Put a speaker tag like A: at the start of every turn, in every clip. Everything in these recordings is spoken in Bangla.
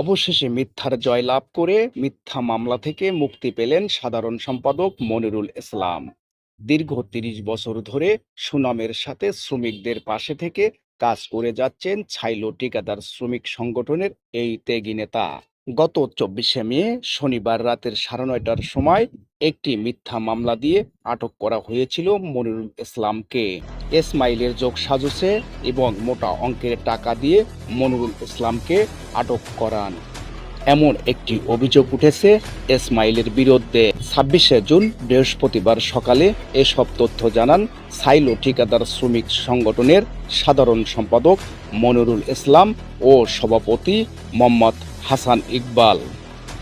A: অবশেষে মিথ্যার জয়লাভ করে মিথ্যা মামলা থেকে মুক্তি পেলেন সাধারণ সম্পাদক মনিরুল ইসলাম। দীর্ঘ তিরিশ বছর ধরে সুনামের সাথে শ্রমিকদের পাশে থেকে কাজ করে যাচ্ছেন ছাইলো টিকাদার শ্রমিক সংগঠনের এই ত্যাগী নেতা। গত চব্বিশে মে, শনিবার রাতের সাড়ে নয়টার সময় একটি মিথ্যা মামলা দিয়ে আটক করা হয়েছিল মনিরুল ইসলামকে। এসমাইলের যোগ সাজসে এবং মোটা অঙ্কের টাকা দিয়ে মনিরুল ইসলামকে আটক করান। এমন একটি অভিযোগ উঠেছে এসমাইলের বিরুদ্ধে। ছাব্বিশে জুন বৃহস্পতিবার সকালে এসব তথ্য জানান সাইলো ঠিকাদার শ্রমিক সংগঠনের সাধারণ সম্পাদক মনিরুল ইসলাম ও সভাপতি মোহাম্মদ হাসান ইকবাল।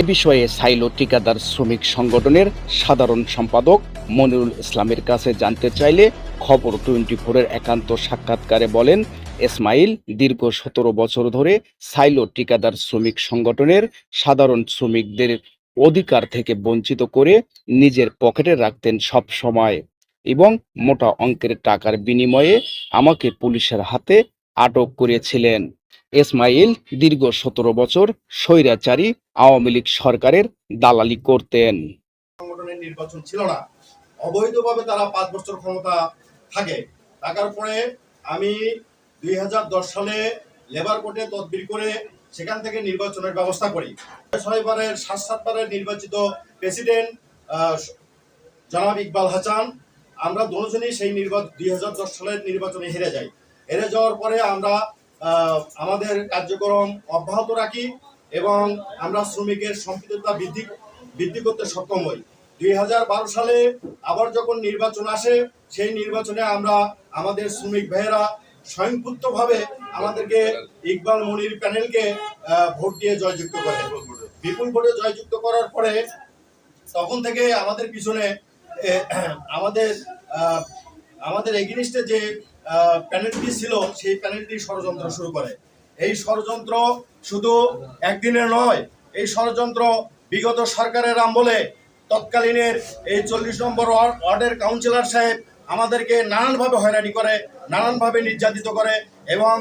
A: এ বিষয়ে সাইলো ঠিকাদার শ্রমিক সংগঠনের সাধারণ সম্পাদক মনিরুল ইসলামের কাছে জানতে চাইলে খবর টোয়েন্টি ফোরের একান্ত সাক্ষাৎকারে বলেন, ইসমাইল দীর্ঘ সতেরো বছর ধরে সাইলো ঠিকাদার শ্রমিক সংগঠনের সাধারণ শ্রমিকদের অধিকার থেকে বঞ্চিত করে নিজের পকেটে রাখতেন সব সময় এবং মোটা অঙ্কের টাকার বিনিময়ে আমাকে পুলিশের হাতে আটক করেছিলেন। ইসমাইল দীর্ঘ সতেরো বছর স্বৈরাচারী আওয়ামী লীগ সরকারের দালালি করতেন।
B: সংগঠনের নির্বাচন ছিল না। অবৈধভাবে তারা পাঁচ বছর ক্ষমতা থাকে। থাকার পরে আমি দুই হাজার দশ সালে লেবার কোর্টে তদবির করে সেখান থেকে নির্বাচনের ব্যবস্থা করি। ছয়বারের সাত সাতবারের নির্বাচিত প্রেসিডেন্ট জনাব ইকবাল হাসান। আমরা দুজনই সেই নির্বাচন দুই হাজার দশ সালের নির্বাচনে হেরে যাই। হেরে যাওয়ার পরে আমরা আমাদের কার্যক্রম অব্যাহত রাখি এবং আমরা শ্রমিকের সম্পৃক্ততা বৃদ্ধি বৃদ্ধি করতে সক্ষম হই। দুই হাজার বারো সালে আবার যখন নির্বাচন আসে, সেই নির্বাচনে আমরা আমাদের শ্রমিক ভাইয়েরা স্বয়ংকৃতভাবে আমাদেরকে ইকবাল মনির প্যানেলকে ভোট দিয়ে জয়যুক্ত করে। বিপুল ভোটে জয়যুক্ত করার পরে তখন থেকে আমাদের পিছনে আমাদের আমাদের এগেনিস্টে যে প্যানেলটি ছিল, সেই প্যানেলটি ষড়যন্ত্র শুরু করে। এই ষড়যন্ত্র শুধু একদিনের নয়, এই ষড়যন্ত্র বিগত সরকারের আমলে তৎকালীনের এই চল্লিশ নম্বর ওয়ার্ডের কাউন্সিলর সাহেব আমাদেরকে নানানভাবে হয়রানি করে, নানানভাবে নির্যাতিত করে এবং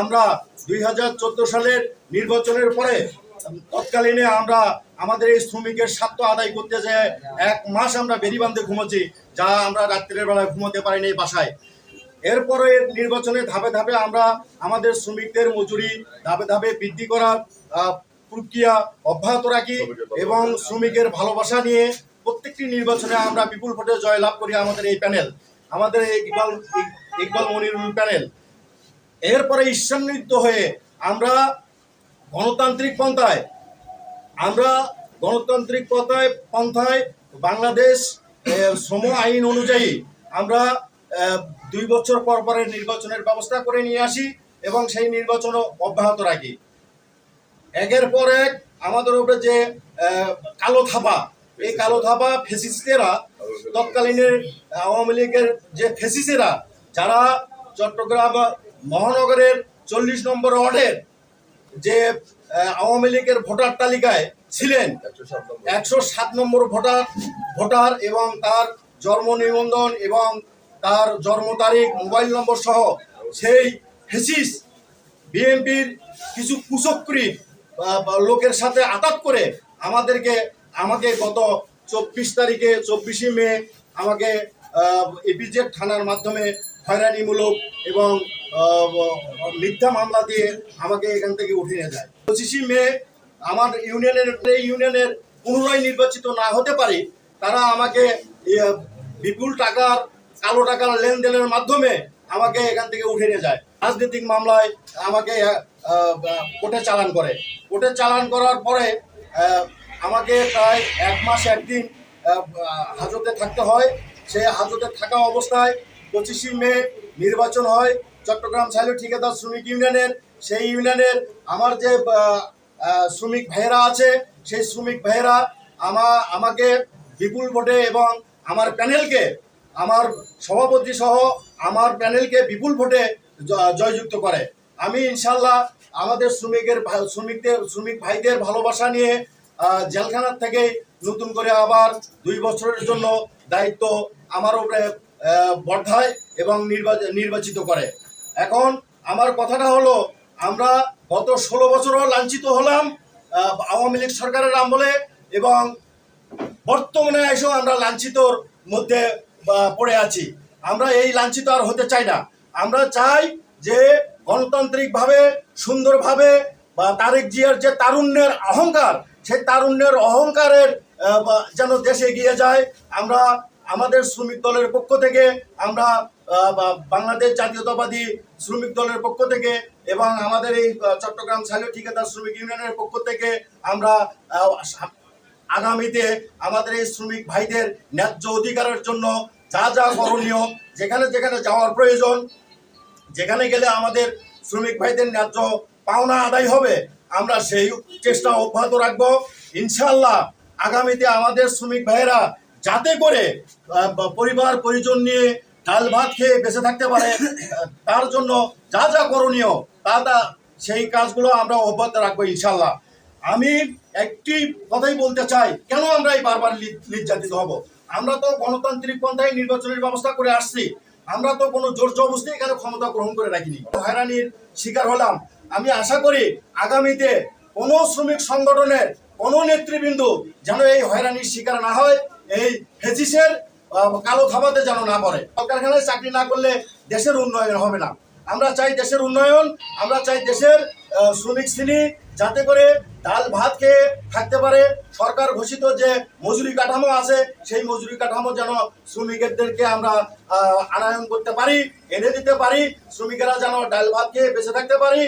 B: আমরা দুই হাজার চোদ্দ সালের নির্বাচনের পরে তৎকালীনে আমরা আমাদের এই শ্রমিকের স্বার্থ আদায় করতে যে এক মাস আমরা বেরিবান্ধে ঘুমোচ্ছি, যা আমরা রাত্রের বেলায় ঘুমোতে পারিনি বাসায়। এরপরে নির্বাচনে ধাপে ধাপে আমরা আমাদের শ্রমিকদের মজুরি ধাপে ধাপে বৃদ্ধি করার প্রক্রিয়া অব্যাহত রাখি এবং শ্রমিকের ভালোবাসা নিয়ে প্রত্যেকটি নির্বাচনে আমরা বিপুল ভোটে জয়লাভ করি আমাদের এই প্যানেল আমাদের ইকবাল ইক- ইকবাল মনিরুল প্যানেল। এরপরে ঈর্ষান্বিত হয়ে আমরা গণতান্ত্রিক পন্থায় আমরা গণতান্ত্রিক পন্থায় পন্থায় বাংলাদেশ শ্রম আইন অনুযায়ী আমরা দুই বছর পর পরে নির্বাচনের ব্যবস্থা করে নিয়ে আসি এবং সেই নির্বাচনও অব্যাহত রাখি। একের পর এক আমাদের উপরে যে কালো থাপা এই কালো থাপা ফেসিস্টেরা, তৎকালীনের আওয়ামী লীগের যে ফেসিসেরা যারা চট্টগ্রাম মহানগরের চল্লিশ নম্বর ওয়ার্ডের যে আওয়ামী লীগের ভোটার তালিকায় ছিলেন, একশো সাত নম্বর ভোটার ভোটার এবং তার জন্ম নিবন্ধন এবং তার জন্ম তারিখ, মোবাইল নম্বর সহ সেই ফেসিস বিএনপির কিছু কুচক্রি লোকের সাথে আঘাত করে আমাদেরকে, আমাকে গত চব্বিশ তারিখে, চব্বিশে মে আমাকে এপিজেড থানার মাধ্যমে হয়রানিমূলক এবং মিথ্যা মামলা দিয়ে আমাকে এখান থেকে উঠে নিয়ে যায়। পঁচিশে মে আমার ইউনিয়নের, এই ইউনিয়নের পুনরায় নির্বাচিত না হতে পারি, তারা আমাকে বিপুল টাকার কালো টাকার লেনদেনের মাধ্যমে আমাকে এখান থেকে উঠে নিয়ে যায়। রাজনৈতিক মামলায় আমাকে কোর্টে চালান করে। কোর্টে চালান করার পরে আমাকে প্রায় এক মাস একদিন হাজতে থাকতে হয়। সেই হাজতে থাকা অবস্থায় পঁচিশে মে নির্বাচন হয়। চট্টগ্রাম সাইলো ঠিকাদার শ্রমিক ইউনিয়নের, সেই ইউনিয়নের আমার যে শ্রমিক ভাইয়েরা আছে, সেই শ্রমিক ভাইয়েরা আমা, আমাকে বিপুল ভোটে এবং আমার প্যানেলকে আমার সভাপতি সহ আমার প্যানেলকে বিপুল ভোটে জয়যুক্ত করে। আমি ইনশাল্লাহ আমাদের শ্রমিকের শ্রমিকদের, শ্রমিক ভাইদের ভালোবাসা নিয়ে জেলখানার থেকে নতুন করে আবার দুই বছরের জন্য দায়িত্ব আমার উপরে বর্ধায় এবং নির্বাচ- নির্বাচিত করে। এখন আমার কথাটা হলো, আমরা গত ষোলো বছরও লাঞ্ছিত হলাম আওয়ামী লীগ সরকারের আমলে এবং বর্তমানে এসেও আমরা লাঞ্ছিতর মধ্যে পড়ে আছি। আমরা এই লাঞ্ছিত আর হতে চাই না। আমরা চাই যে গণতান্ত্রিকভাবে, সুন্দরভাবে বা তারেক জিয়ার যে তারুণ্যের অহংকার, সেই তারুণ্যের অহংকারের যেন দেশে এগিয়ে যায়, আমরা আমাদের শ্রমিক দলের পক্ষ থেকে, আমরা বাংলাদেশ জাতীয়তাবাদী শ্রমিক দলের পক্ষ থেকে এবং আমাদের এই চট্টগ্রাম সাইলো ঠিকাদার শ্রমিক ইউনিয়নের পক্ষ থেকে আমরা আগামীতে আমাদের এই শ্রমিক ভাইদের ন্যায্য অধিকারের জন্য যা যা করণীয়, যেখানে যেখানে যাওয়ার প্রয়োজন, যেখানে গেলে আমাদের শ্রমিক ভাইদের ন্যায্য পাওনা আদায় হবে, আমরা সেই চেষ্টা অব্যাহত রাখব। ইনশাল্লাহ আগামীতে আমাদের শ্রমিক ভাইয়েরা যাতে করে পরিবার, পরিজন নিয়ে ডাল ভাত খেয়ে বেঁচে থাকতে পারে, তার জন্য যা যা করণীয়, তা তা সেই কাজগুলো আমরা অব্যাহত রাখব ইনশাল্লাহ আমি একটি কথাই বলতে চাই, কেন আমরা এই বারবার নির্যাতিত হব? আমরা তো গণতান্ত্রিক পন্থায় নির্বাচনের ব্যবস্থা করে আসছি। আমরা তো কোনো জোর জবরদস্তি এখানে ক্ষমতা গ্রহণ করে রাখিনি। হয়রানির শিকার হলাম। আমি আশা করি আগামীতে কোনো শ্রমিক সংগঠনের কোনো নেতৃবৃন্দ যেন এই হয়রানির শিকার না হয় এই আহ, কালো খাবাতে যেন না পড়ে। কারখানায় চাকরি না করলে দেশের উন্নয়ন হবে না। আমরা চাই দেশের উন্নয়ন, আমরা চাই দেশের শ্রমিক শ্রেণি যাতে করে ডাল ভাত খেয়ে থাকতে পারে। সরকার ঘোষিত যে মজুরি কাঠামো আছে, সেই মজুরি কাঠামো যেন শ্রমিকদেরকে আমরা আনায়ন করতে পারি, এনে দিতে পারি, শ্রমিকেরা যেন ডাল ভাত খেয়ে বেঁচে থাকতে পারি,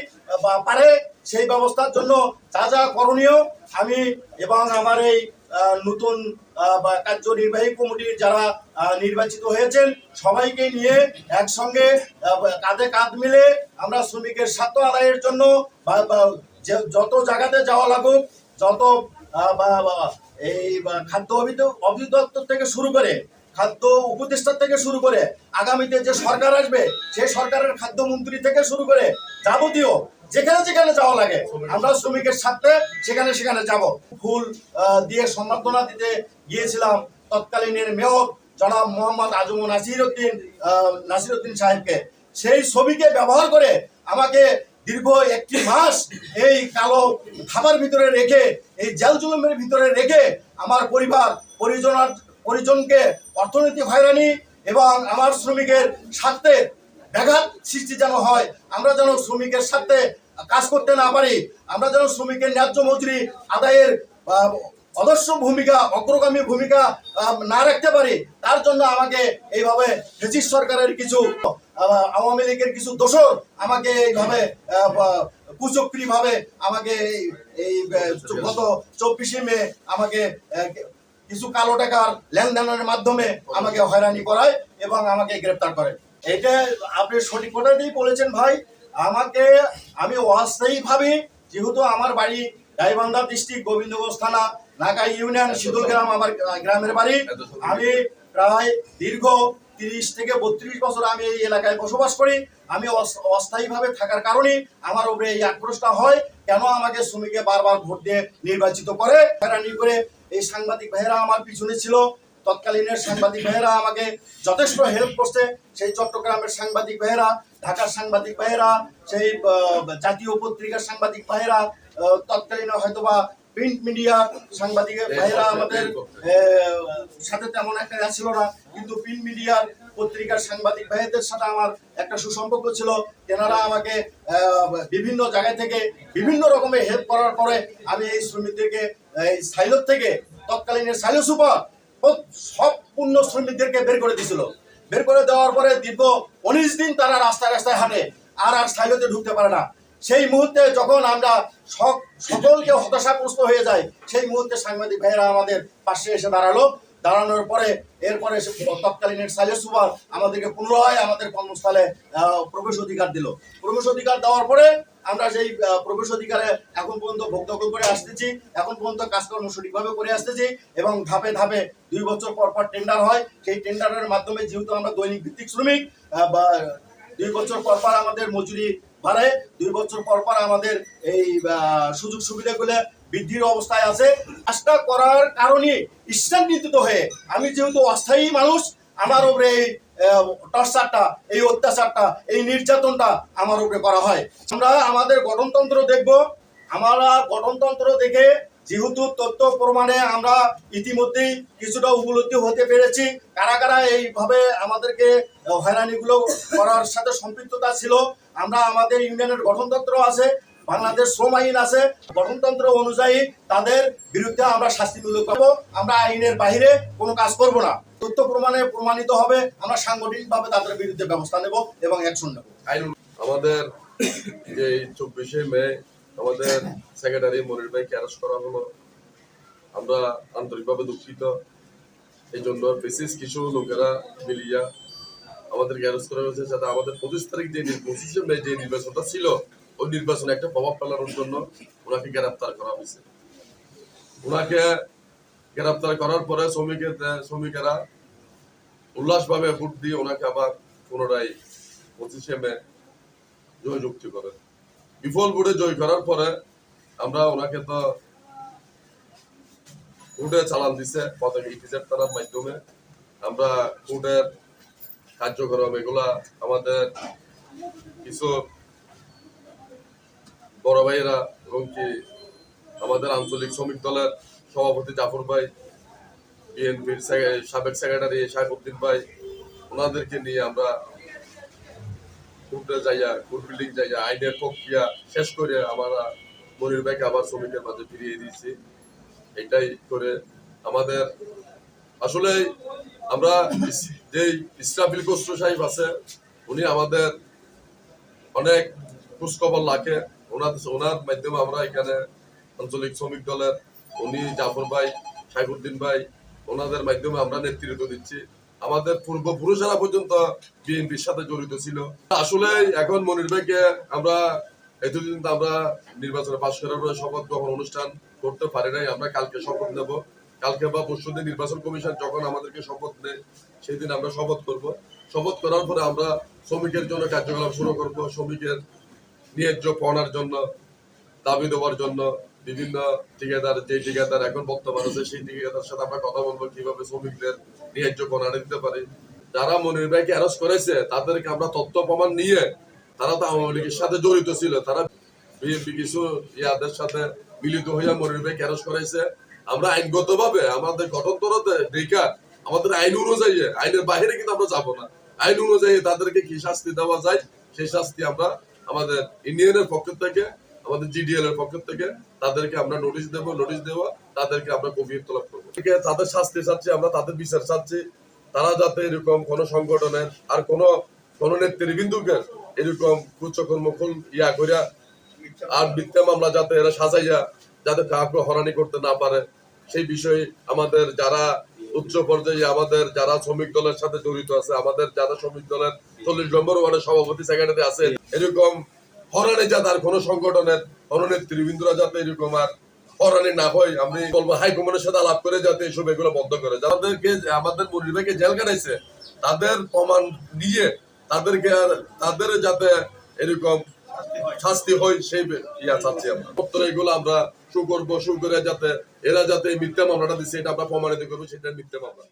B: বা পারে, সেই ব্যবস্থার জন্য যা যা করণীয়, আমি এবং আমার এই নতুন কার্যনির্বাহী কমিটির যারা নির্বাচিত হয়েছেন, সবাইকে নিয়ে একসঙ্গে কাঁধে কাঁধ মিলে আমরা শ্রমিকের স্বার্থ আদায়ের জন্য যত জায়গাতে যাওয়া লাগুক, যত এই খাদ্য অভিযোগ অভিযোগ থেকে শুরু করে খাদ্য উপদেষ্টা থেকে শুরু করে আগামীতে যে সরকার আসবে সেই সরকারের খাদ্যমন্ত্রী থেকে শুরু করে যাবতীয় যেখানে যেখানে যাওয়া লাগে, আমরা শ্রমিকের স্বার্থে সেখানে সেখানে যাব। ফুল দিয়ে সম্বর্ধনা দিতে গিয়েছিলাম তৎকালীনের মেয়র জনাব মোহাম্মদ আজম নাসির উদ্দিন নাসির উদ্দিন সাহেবকে। সেই ছবিকে ব্যবহার করে আমাকে দীর্ঘ একটি মাস এই কালো খাবার ভিতরে রেখে, এই জেল জুলুমের ভিতরে রেখে আমার পরিবার, পরিজনার পরিজনকে অর্থনৈতিক হয়রানি এবং আমার শ্রমিকের স্বার্থে ব্যাঘাত সৃষ্টি যেন হয়, আমরা যেন শ্রমিকের স্বার্থে কাজ করতে না পারি, আমরা যেন শ্রমিকের ন্যায্য মজুরি আদায়ের অদর্শ ভূমিকা, অগ্রগামী ভূমিকা না রাখতে পারি, তার জন্য আমাকে এইভাবে ব্রিটিশ সরকারের কিছু আওয়ামী লীগের কিছু দোষর আমাকে এইভাবে কুচক্রি ভাবে আমাকে এই- গত চব্বিশে মে আমাকে কিছু কালো টাকার লেনদেনের মাধ্যমে আমাকে হয়রানি করায় এবং আমাকে গ্রেপ্তার করে। এটা আপনি সঠিক কথাতেই বলেছেন ভাই। আমাকে, আমি অস্থায়ী ভাবে যেহেতু আমার বাড়ি গাইবান্ধা ডিস্ট্রিক্ট গোবিন্দগঞ্জ থানা নাকা ইউনিয়ন শীতল গ্রাম আমার গ্রামের বাড়ি। আমি প্রায় দীর্ঘ তিরিশ থেকে বত্রিশ বছর আমি এই এলাকায় বসবাস করি। আমি অস- অস্থায়ীভাবে থাকার কারণে আমার উপরে এই আক্রোশটা হয়। কেন আমাকে শ্রমিকে বারবার ভোট দিয়ে নির্বাচিত করে? হয়রানি করে এই সাংবাদিক ভাইয়েরা আমার পিছনে ছিল। তৎকালীনের সাংবাদিক ভাইয়েরা আমাকে যথেষ্ট হেল্প করছে। সেই চট্টগ্রামের সাংবাদিক ভাইয়েরা ঢাকার সাংবাদিক ভাইয়েরা সেই জাতীয় পত্রিকার সাংবাদিক ভাইয়েরা তৎকালীন হয়তোবা প্রিন্ট মিডিয়া সাংবাদিক ভাইয়েরা আমাদের সাথে তেমন একটা ছিল না। কিন্তু প্রিন্ট মিডিয়ার পত্রিকার সাংবাদিক ভাইদের সাথে আমার একটা সুসম্পর্ক ছিল। তেনারা আমাকে বিভিন্ন জায়গা থেকে বিভিন্ন রকমের হেল্প করার পরে আমি এই শ্রমিকদেরকে, এই সাইলত থেকে তৎকালীনের সাইলো সুপার সব পূর্ণ শ্রমিকদেরকে বের করে দিছিল বের করে দেওয়ার পরে দীর্ঘ উনিশ দিন তারা রাস্তায় রাস্তায় হাঁটে, আর আর সাইলোতে ঢুকতে পারে না। সেই মুহূর্তে যখন আমরা সক- সকলকে হতাশাগ্রস্ত হয়ে যায় সেই মুহূর্তে সাংবাদিক ভাইয়েরা আমাদের পাশে এসে দাঁড়াল। দাঁড়ানোর পরে এরপরে সে তৎকালীনের সাইলের সুপার আমাদেরকে পুনরায় আমাদের কর্মস্থলে প্রবেশ অধিকার দিল। প্রবেশ অধিকার দেওয়ার পরে আমরা সেই প্রবেশ অধিকারে এখন পর্যন্ত ভোগ করে আসতেছি। এখন পর্যন্ত কাজকর্ম সঠিকভাবে করে আসতেছি এবং ধাপে ধাপে দুই বছর পর পর টেন্ডার হয়। সেই টেন্ডারের মাধ্যমে যেহেতু আমরা দৈনিক ভিত্তিক শ্রমিক বা দুই বছর পর পর আমাদের মজুরি বাড়ে। দুই বছর পর পর আমাদের এই সুযোগ সুবিধাগুলো বৃদ্ধির অবস্থায় আছে। কাজটা করার কারণে ইচ্ছান্বিত হয়ে আমি যেহেতু অস্থায়ী মানুষ, আমার উপরে এই টর্চারটা, এই অত্যাচারটা, এই নির্যাতনটা আমার উপরে করা হয়। আমরা আমাদের গঠনতন্ত্র দেখব। আমরা গঠনতন্ত্র দেখে যেহেতু তথ্য প্রমাণে আমরা ইতিমধ্যেই কিছুটা উপলব্ধি হতে পেরেছি। কারা কারা এইভাবে আমাদেরকে হয়রানিগুলো করার সাথে সম্পৃক্ততা ছিল, আমরা আমাদের ইউনিয়নের গঠনতন্ত্র আছে। বাংলাদেশ শ্রম আইন আছে, গঠনতন্ত্র অনুযায়ী তাদের বিরুদ্ধে আমরা শাস্তিমূলক করব। আমরা আইনের বাইরে কোনো কাজ করব না। তথ্য প্রমাণে প্রমাণিত হবে, আমরা সাংগঠনিকভাবে তাদের বিরুদ্ধে ব্যবস্থা নেব এবং অ্যাকশন নেব।
C: আমাদের যে চব্বিশে মে, আমাদের সেক্রেটারি মনির ভাইকে অ্যারেস্ট করা হলো। আমরা আন্তরিকভাবে দুঃখিত। এই জন্য বিশেষ কিছু লোকেরা মিলিয়া আমাদেরকে অ্যারেস্ট করা হয়েছে যাতে আমাদের পঁচিশ তারিখ যে পঁচিশে মে যে নির্বাচনটা ছিল নির্বাচনে একটা প্রভাব ফেলানোর জন্য ওনাকে গ্রেপ্তার করা হয়েছে। ওনাকে গ্রেপ্তার করার পরে শ্রমিকের, শ্রমিকেরা উল্লাসভাবে ভোট দিয়ে ওনাকে আবার পুনরায় পঁচিশে মে জয় যুক্তি করেন। বিফল ভোটে জয় করার পরে আমরা ওনাকে তো কোর্টে চালান দিছে, পতাকা মাধ্যমে। আমরা কোর্টের কার্যক্রম, এগুলা আমাদের কিছু বড় ভাইয়েরা এবং কি আমাদের আঞ্চলিক শ্রমিক দলের সভাপতি জাফর ভাই, বিএনপির সাবেক সেক্রেটারি সাহেবউদ্দিন ভাই, ওনাদেরকে নিয়ে আমরা কোর্টে যাইয়া, কোর্ট বিল্ডিং যাইয়া আইনের প্রক্রিয়া শেষ করে আমরা, মনির ভাইকে আবার শ্রমিকের মাঝে ফিরিয়ে দিয়েছি। এটাই করে আমাদের আসলে আমরা যেই ইসরাফিল কসরু সাহেব আছে, উনি আমাদের অনেক খোঁজখবর রাখে ওনার ওনার মাধ্যমে আমরা এখানে আঞ্চলিক শ্রমিক দলের উনি জাফর ভাই, সাইফুদ্দিন ভাই, ওনাদের মাধ্যমে আমরা নেতৃত্ব দিচ্ছি। আমাদের পূর্বপুরুষেরা পর্যন্ত বিএনপির সাথে জড়িত ছিল। আসলে এখন মনির ভাইকে আমরা এতদিন আমরা নির্বাচনে পাশ করার শপথ গ্রহণ অনুষ্ঠান করতে পারি নাই, আমরা কালকে শপথ নেব। কালকে বা পরশু দিন নির্বাচন কমিশন যখন আমাদেরকে শপথ নেয় সেই দিন আমরা শপথ করব। শপথ করার পরে আমরা শ্রমিকের জন্য কার্যকলাপ শুরু করব, শ্রমিকের ন্যায্য পাওনার জন্য, দাবি দেওয়ার জন্য বিভিন্ন ঠিকাদার, যে ঠিকাদার এখন বর্তমান আছে, সেই ঠিকাদার সাথে আমরা কথা বলব, কীভাবে শ্রমিকদের ন্যায্য পাওনা দিতে পারি। যারা মনির ভাইকে অ্যারেস্ট করেছে, তাদেরকে আমরা তথ্য প্রমাণ নিয়ে তারা তো আওয়ামী লীগের সাথে জড়িত ছিল। তারা বিএনপি কিছু ইয়াদের সাথে মিলিত হইয়া মনির ভাইকে অ্যারেস্ট করাইছে। আমরা আইনগত ভাবে আমাদের গঠনতন্ত্রতে দেখা আমাদের আইন অনুযায়ী, আইনের বাইরে কিন্তু আমরা যাব না। আইন অনুযায়ী তাদেরকে কি শাস্তি দেওয়া যায়, সেই শাস্তি আমরা আমাদের ইন্ডিয়ানের পক্ষ থেকে, আমাদের জিডিএল এর পক্ষ থেকে তাদেরকে আমরা নোটিশ দেব নোটিশ দেওয়া, তাদেরকে আমরা কবির তলব করব। তাদের শাস্তি চাচ্ছি, আমরা তাদের বিচার চাচ্ছি। তারা যাতে এরকম কোন সংগঠনের আর কোন কোন নেতৃবৃন্দুকে এরকম কুচকর্ম খুন ইয়া করিয়া আর মিথ্যা মামলা যাতে এরা সাজাইয়া, যাতে কাউকে হরানি করতে না পারে, সেই বিষয়ে আমাদের যারা উচ্চ পর্যায়ে আমাদের যারা শ্রমিক দলের সাথে জড়িত আছে, আমাদের যারা শ্রমিক দলের চল্লিশ নম্বর ওয়ার্ডের সভাপতি সেক্রেটারি আছে, এরকম হরানি যাতে কোনো সংগঠনের কোন নেতৃবৃন্দরা যাতে এরকম আর হরানি না হয়, আমি বলব হাইকমান্ডের সাথে আলাপ করে যাতে এসব এগুলো বন্ধ করে। যাদেরকে আমাদের পরিবারকে জেল কাটাইছে তাদের প্রমাণ নিয়ে তাদেরকে আর তাদের যাতে এরকম শাস্তি হয়, সেই ইয়া চাচ্ছি আমরা। এগুলো আমরা শু করে যাতে এরা যাতে মিথ্যা মামলাটা দিচ্ছে এটা আমরা প্রমাণিত করব সেটা মিথ্যা মামলা।